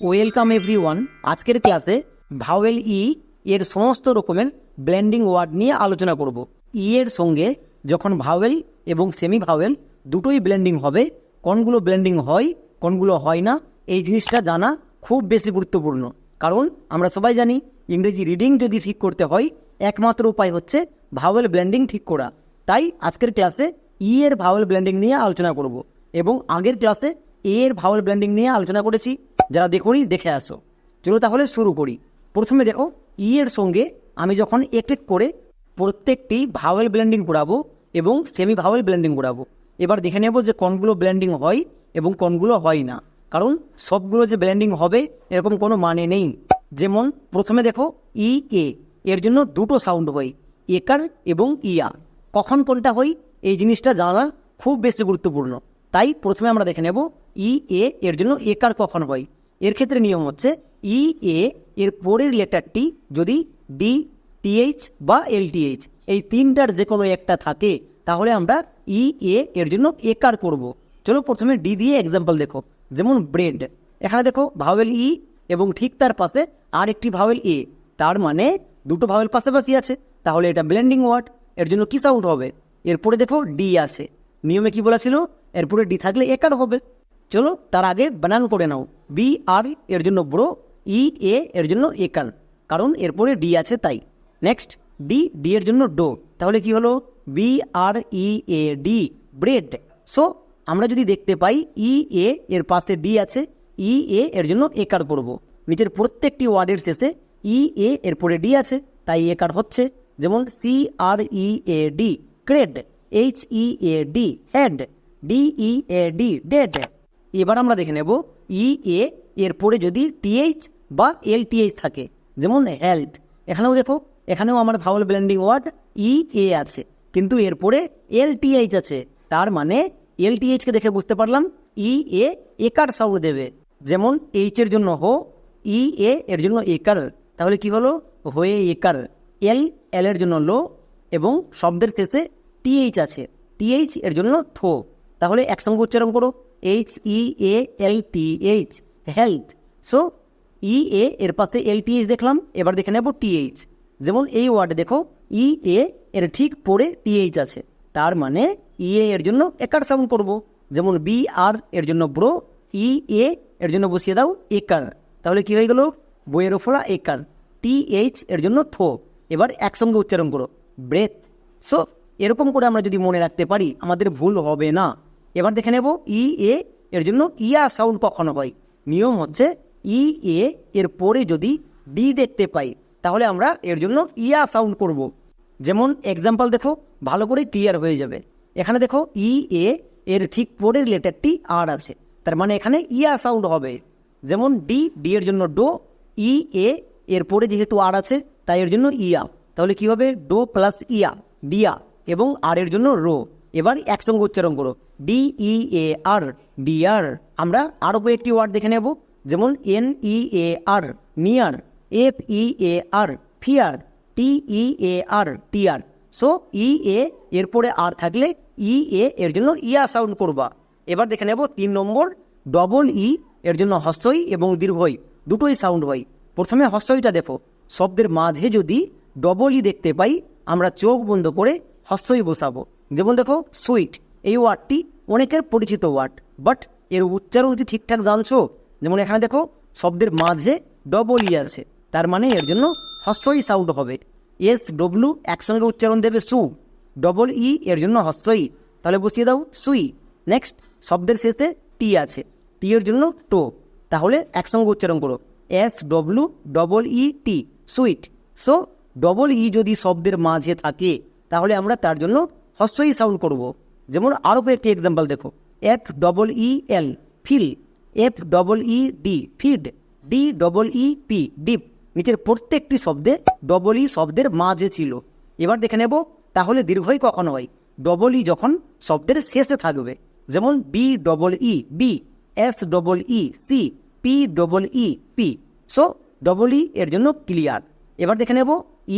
Welcome every one আজকের ক্লাসে vowel ই এর সমস্ত রকমের ব্লেন্ডিং ওয়ার্ড নিয়ে আলোচনা করব। ই এর সঙ্গে যখন ভাওয়েল এবং সেমি ভাওয়েল দুটোই ব্লেন্ডিং হবে, কোনগুলো ব্লেন্ডিং হয়, কোনগুলো হয় না, এই জিনিসটা জানা খুব বেশি গুরুত্বপূর্ণ। কারণ আমরা সবাই জানি, ইংরেজি রিডিং যদি ঠিক করতে হয়, একমাত্র উপায় হচ্ছে ভাওয়েল ব্লেন্ডিং ঠিক করা। তাই আজকের ক্লাসে ই এর ভাওয়েল ব্লেন্ডিং নিয়ে আলোচনা করব এবং আগের ক্লাসে এ এর ভাওয়েল ব্লেন্ডিং নিয়ে আলোচনা করেছি। যারা দেখুনি, দেখে আসো। চলো তাহলে শুরু করি। প্রথমে দেখো ই এর সঙ্গে আমি যখন এক এক করে প্রত্যেকটি ভাওয়েল ব্লেন্ডিং করাবো এবং সেমি ভাওয়েল ব্লেন্ডিং করাবো। এবার দেখে নেব যে কোনগুলো ব্লেন্ডিং হয় এবং কোনগুলো হয় না। কারণ সবগুলো যে ব্লেন্ডিং হবে, এরকম কোনো মানে নেই। যেমন, প্রথমে দেখো ই এ এর জন্য দুটো সাউন্ড হয়, একার এবং ইয়া কখন কোনটা হয়, এই জিনিসটা জানা খুব বেশি গুরুত্বপূর্ণ। তাই প্রথমে আমরা দেখে নেব ই, এ এর জন্য একার কখন হয়। এর ক্ষেত্রে নিয়ম হচ্ছে ই, এ এর পরের লেটারটি যদি ডি টিএইচ বা এলটিএইচ এই তিনটার যে কোনো একটা থাকে, তাহলে আমরা ই, এ এর জন্য একার করব। চলো প্রথমে ডি দিয়ে এক্সাম্পল দেখো। যেমন ব্রেড এখানে দেখো ভাওয়েল ই এবং ঠিক তার পাশে আর একটি ভাওয়েল এ তার মানে দুটো ভাওয়েল পাশাপাশি আছে। তাহলে এটা ব্লেন্ডিং ওয়ার্ড এর জন্য কি সাউন্ড হবে? এরপরে দেখো ডি আছে নিয়মে কি বলা ছিল এরপরে ডি থাকলে একার হবে? চলো তার আগে বানান করে নাও। বি আর এর জন্য ব্রো ই এ এর জন্য একার কারণ এরপরে ডি আছে তাই। নেক্সট ডি ডি এর জন্য ডো তাহলে কি হলো? B R E A D bread so আমরা যদি দেখতে পাই ই এ এর পাশে ডি আছে। ই এ এর জন্য একার করব? নিচের প্রত্যেকটি ওয়ার্ডের শেষে ই এ এর পরে ডি আছে। তাই একার হচ্ছে? যেমন C R E A D cread H E A D head D E A D dead এবার আমরা দেখে নেব ই এ এর পরে যদি টিএইচ বা এল টিএইচ থাকে, যেমন হেলথ এখানেও দেখো, এখানেও আমার vowel blending word E A আছে, কিন্তু এরপরে এল টিএইচ আছে, তার মানে এল টিএইচকে দেখে বুঝতে পারলাম ই এ একার সাউন্ড দেবে, যেমন এইচ এর জন্য হো ই এ এর জন্য একার, তাহলে কি হলো? হয়ে একার এল এল এর জন্য লো, এবং শব্দের শেষে টিএইচ আছে টিএইচ এর জন্য থো। তাহলে একসঙ্গে উচ্চারণ করো। H E A L T H health so E A এর পাশে এল টি এইচ দেখলাম, এবার দেখে নেব টিএইচ যেমন এই ওয়ার্ডে দেখো ই এ এর ঠিক পরে টি এইচ আছে। তার মানে ই এ এর জন্য একার সাউন্ড করব। যেমন বি আর এর জন্য ব্রো ই এ এর জন্য বসিয়ে দাও একার। তাহলে কি হয়ে গেল? বইয়ের ওফরা একার। টি এইচ এর জন্য থো। এবার একসঙ্গে উচ্চারণ করো। ব্রেথ সো এরকম করে আমরা যদি মনে রাখতে পারি, আমাদের ভুল হবে না। এবার দেখে নেব, ই, এ, এর জন্য ইয়া সাউন্ড কখনো হয় নিয়ম হচ্ছে, ই, এ, এর পরে যদি ডি দেখতে পাই, তাহলে আমরা এর জন্য ইয়া সাউন্ড করব। যেমন এক্সাম্পল দেখো, ভালো করে ক্লিয়ার হয়ে যাবে। এখানে দেখো, ই, এ, এর ঠিক পরের লেটারটি আর আছে। তার মানে এখানে ইয়া সাউন্ড হবে। যেমন ডি ডি এর জন্য ডো, ই, এ, এর পরে যেহেতু আর আছে, তাই এর জন্য ইয়া। তাহলে কি হবে? ডো প্লাস ইয়া ডিয়া এবং আর এর জন্য রো। এবার একসঙ্গে উচ্চারণ করো। D E A R DR আমরা আরও কয়েকটি ওয়ার্ড দেখে নেব। যেমন N E A R near F E A R fear T E A R tear so E A এরপরে আর থাকলে ই এ এর জন্য ইয়া সাউন্ড করবা। এবার দেখে নেব তিন নম্বর। ডবল ই এর জন্য হস্যই এবং দীর্ঘই। দুটোই সাউন্ড হয়। প্রথমে হস্যইটা দেখো। শব্দের মাঝে যদি ডবল ই দেখতে পাই, আমরা চোখ বন্ধ করে হস্তই বসাবো। যেমন দেখো সুইট এই ওয়ার্ডটি অনেকের পরিচিত ওয়ার্ড বাট এর উচ্চারণ কি ঠিকঠাক জানছো? যেমন এখানে দেখো, শব্দের মাঝে ডবল ই আছে, তার মানে এর জন্য হস্তই সাউন্ড হবে। এস ডব্লু একসঙ্গে উচ্চারণ দেবে সু। ডবল ই এর জন্য হস্তই। তাহলে বসিয়ে দাও সুই নেক্সট শব্দের শেষে টি আছে। টি এর জন্য টো তাহলে একসঙ্গে উচ্চারণ করো। S W double E T sweet so double E যদি শব্দের মাঝে থাকে তাহলে আমরা তার জন্য হস্যই সাউন্ড করব। যেমন আরও কয়েকটি এক্সাম্পল দেখো। F double E L feel F double E D feed D double E P deep নিচের প্রত্যেকটি শব্দে ডবল ই শব্দের মাঝে ছিল। এবার দেখে নেব, তাহলে দীর্ঘই কখন হয় ডবল ই যখন শব্দের শেষে থাকবে, যেমন B double E bee S double E see P double E pee so double E এর জন্য ক্লিয়ার এবার দেখে নেব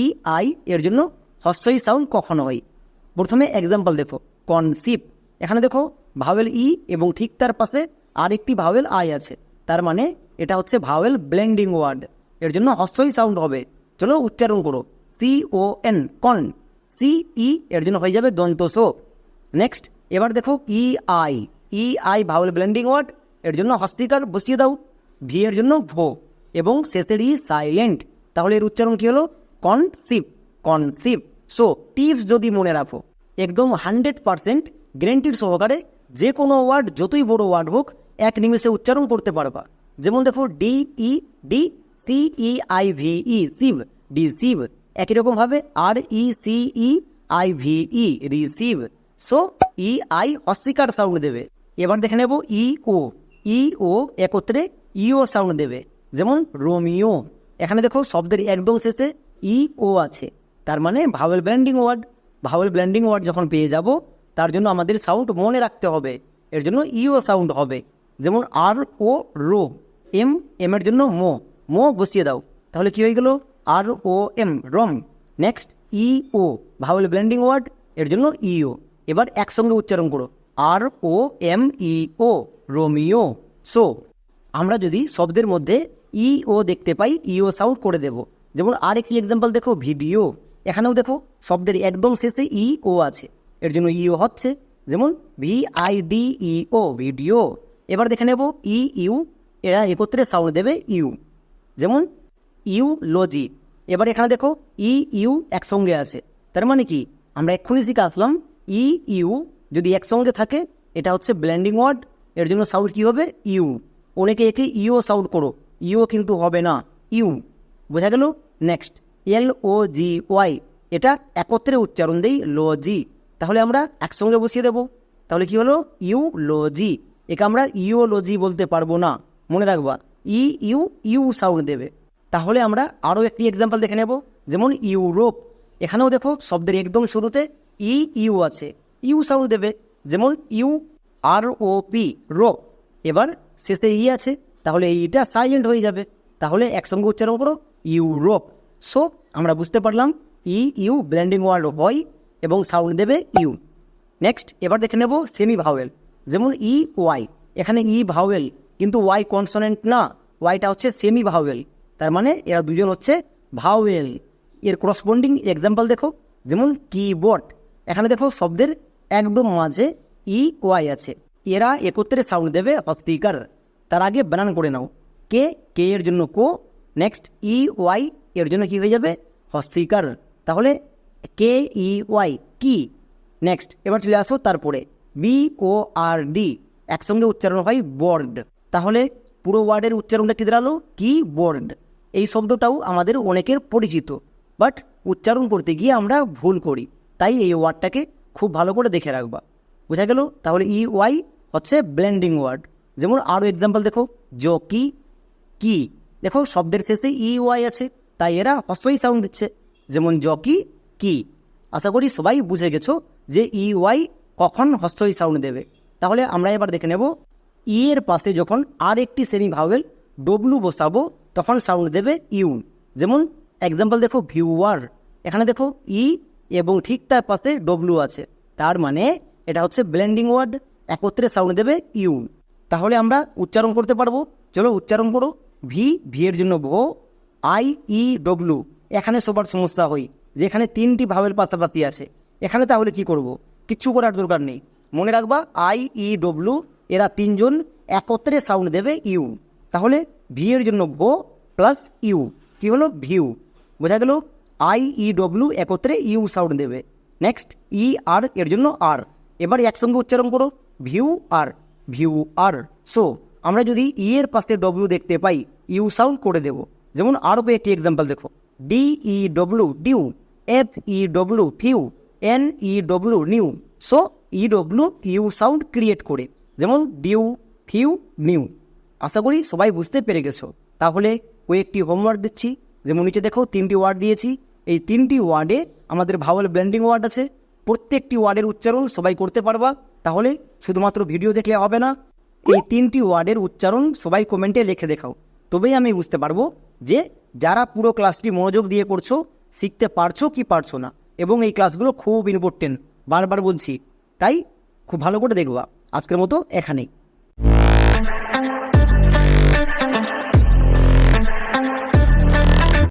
ই আই এর জন্য হস্যই সাউন্ড কখন হয় প্রথমে এক্সাম্পল দেখো কনসিপ এখানে দেখো ভাওয়েল ই এবং ঠিক তার পাশে আরেকটি ভাওয়েল আই আছে। তার মানে এটা হচ্ছে ভাওয়েল ব্লেন্ডিং ওয়ার্ড এর জন্য হস্যই সাউন্ড হবে। চলো উচ্চারণ করো। C O N con C E এর জন্য হয়ে যাবে দন্ত সো নেক্সট এবার দেখো E I E I vowel blending word এর জন্য হস্তিকার বসিয়ে দাও। ভি এর জন্য ভো। এবং শেষের ই সাইলেন্ট তাহলে এর উচ্চারণ কী হলো? কনসিভ কনসিভ সো টিপস যদি মনে রাখো, একদম হান্ড্রেড পারসেন্ট গ্যারেন্টির সহকারে যে কোনো ওয়ার্ড যতই বড় ওয়ার্ড হোক, এক নিমেষে উচ্চারণ করতে পারবা। যেমন দেখো D E de C E I V E ceive de ceive একই রকমভাবে R E C E I V E receive so E I অস্বীকার সাউন্ড দেবে। এবার দেখে নেব ই ও ই ও একত্রে ইও সাউন্ড দেবে। যেমন রোমিও এখানে দেখো, শব্দের একদম শেষে ই ও আছে। তার মানে vowel blending word vowel blending word যখন পেয়ে যাব, তার জন্য আমাদের সাউন্ড মনে রাখতে হবে। এর জন্য ইও সাউন্ড হবে। যেমন আর ও রো এম এম এর জন্য মো মো বসিয়ে দাও। তাহলে কি হয়ে গেল? R O M rom next E O vowel blending word এর জন্য ইও এবার একসঙ্গে উচ্চারণ করো। R O M E O, Romeo. So আমরা যদি শব্দের মধ্যে ই ও দেখতে পাই ইও সাউন্ড করে দেব। যেমন আর একটি এক্সাম্পল দেখো ভিডিও এখানেও দেখো, শব্দের একদম শেষে ই, ও আছে। এর জন্য ইও হচ্ছে, যেমন V I D E O, video. এবার দেখে নেব, ই, ইউ, এরা একত্রে সাউন্ড দেবে, ইউ। যেমন ইউ লজি এবার এখানে দেখো, ই, ইউ একসঙ্গে আছে। তার মানে কি? আমরা এক্ষুনি শিখে আসলাম, ই, ইউ যদি একসঙ্গে থাকে, এটা হচ্ছে ব্ল্যান্ডিং ওয়ার্ড এর জন্য সাউন্ড কী হবে? ইউ। অনেকে একে ইও সাউন্ড করো, ইও কিন্তু হবে না, ইউ। বোঝা গেল? নেক্সট এল ও জি ওয়াই এটা একত্রে উচ্চারণ দেই লজি তাহলে আমরা একসঙ্গে বসিয়ে দেব। তাহলে কি হলো? ইউ লজি একে আমরা ইওলজি বলতে পারব না। মনে রাখবা, ই, ইউ ইউ সাউন্ড দেবে। তাহলে আমরা আরও একটি এক্সাম্পল দেখে নেব। যেমন ইউরোপ এখানেও দেখো, শব্দের একদম শুরুতে ই, ইউ আছে। ইউ সাউন্ড দেবে। যেমন ইউ, আর ও পি, রো। এবার শেষে ই আছে। তাহলে ইটা সাইলেন্ট হয়ে যাবে। তাহলে একসঙ্গে উচ্চারণ করো ইউরোপ সো আমরা বুঝতে পারলাম ই ইউ ব্ল্যান্ডিং ওয়ার্ড হয় এবং সাউন্ড দেবে ইউ নেক্সট এবার দেখে নেব সেমি ভাওয়েল যেমন ই ওয়াই এখানে ই ভাওয়েল কিন্তু ওয়াই কনসোনেন্ট না ওয়াইটা হচ্ছে সেমি ভাওয়েল তার মানে এরা দুজন হচ্ছে ভাওয়েল এর করসপন্ডিং এক্সাম্পল দেখো, যেমন কিবোর্ড এখানে দেখো শব্দের একদম মাঝে ই ওয়াই আছে। এরা একত্রে সাউন্ড দেবে হস্তিকার তার আগে বানান করে নাও। কে কে এর জন্য কো? নেক্সট ই ওয়াই এর জন্য কি হয়ে যাবে? হস্তিকার। তাহলে কে ই ওয়াই কি? নেক্সট এবার চলে আসো তারপরে। বি ও আর ডি একসঙ্গে উচ্চারণ হয় বর্ড তাহলে পুরো ওয়ার্ডের উচ্চারণটা কী দাঁড়াল? কি? বোর্ড এই শব্দটাও আমাদের অনেকের পরিচিত। বাট উচ্চারণ করতে গিয়ে আমরা ভুল করি। তাই এই ওয়ার্ডটাকে খুব ভালো করে দেখে রাখবা। বোঝা গেল? তাহলে ই ওয়াই হচ্ছে ব্লেন্ডিং ওয়ার্ড যেমন আরও এক্সাম্পল দেখো। জকি কি দেখো, শব্দের শেষে ই ওয়াই আছে। তাই এরা হস্যই সাউন্ড দিচ্ছে। যেমন জকি, কি? আশা করি সবাই বুঝে গেছো যে ই ওয়াই কখন হস্তই সাউন্ড দেবে। তাহলে আমরা এবার দেখে নেব। ই এর পাশে যখন আর একটি সেমি ভাওয়েল ডব্লু বসাবো, তখন সাউন্ড দেবে ইউ যেমন এক্সাম্পল দেখো ভিউয়ার এখানে দেখো ই এবং ঠিক তার পাশে ডব্লু আছে। তার মানে এটা হচ্ছে ব্লেন্ডিং ওয়ার্ড একত্রে সাউন্ড দেবে ইউ তাহলে আমরা উচ্চারণ করতে পারব। চলো উচ্চারণ করো। ভি ভি এর জন্য ভো আই ই ডব্লু এখানে সবার সমস্যা হয়। যেখানে তিনটি ভাবের পাশাপাশি আছে। এখানে তাহলে কি করব? কিচ্ছু করার দরকার নেই। মনে রাখবা, আই ই ডব্লু এরা তিনজন একত্রে সাউন্ড দেবে ইউ। তাহলে ভি এর জন্য ভো প্লাস ইউ কি হলো? ভিউ বোঝা গেল, আই ই ডব্লু একত্রে ইউ সাউন্ড দেবে। নেক্সট ই আর এর জন্য আর এবার একসঙ্গে উচ্চারণ করো ভিউ আর ভিউ আর সো আমরা যদি ই এর পাশে ডব্লু দেখতে পাই ইউ সাউন্ড করে দেব। যেমন আরও একটি এক্সাম্পল দেখো। D E W dew F E W few N E W new so E W U sound create করে। যেমন ডিউ ফিউ নিউ আশা করি সবাই বুঝতে পেরে গেছো। তাহলে কয়েকটি হোমওয়ার্ক দিচ্ছি। যেমন নিচে দেখো তিনটি ওয়ার্ড দিয়েছি। এই তিনটি ওয়ার্ডে আমাদের ভাওয়াল ব্ল্যান্ডিং ওয়ার্ড আছে। প্রত্যেকটি ওয়ার্ডের উচ্চারণ সবাই করতে পারবা। তাহলে শুধুমাত্র ভিডিও দেখলে হবে না। এই তিনটি ওয়ার্ডের উচ্চারণ সবাই কমেন্টে লিখে দেখাও। তবেই আমি বুঝতে পারব যে যারা পুরো ক্লাসটি মনোযোগ দিয়ে করছ শিখতে পারছ কি পারছ না। এবং এই ক্লাসগুলো খুব ইম্পর্টেন্ট বারবার বলছি। তাই খুব ভালো করে দেখবা। আজকের মতো এখানেই।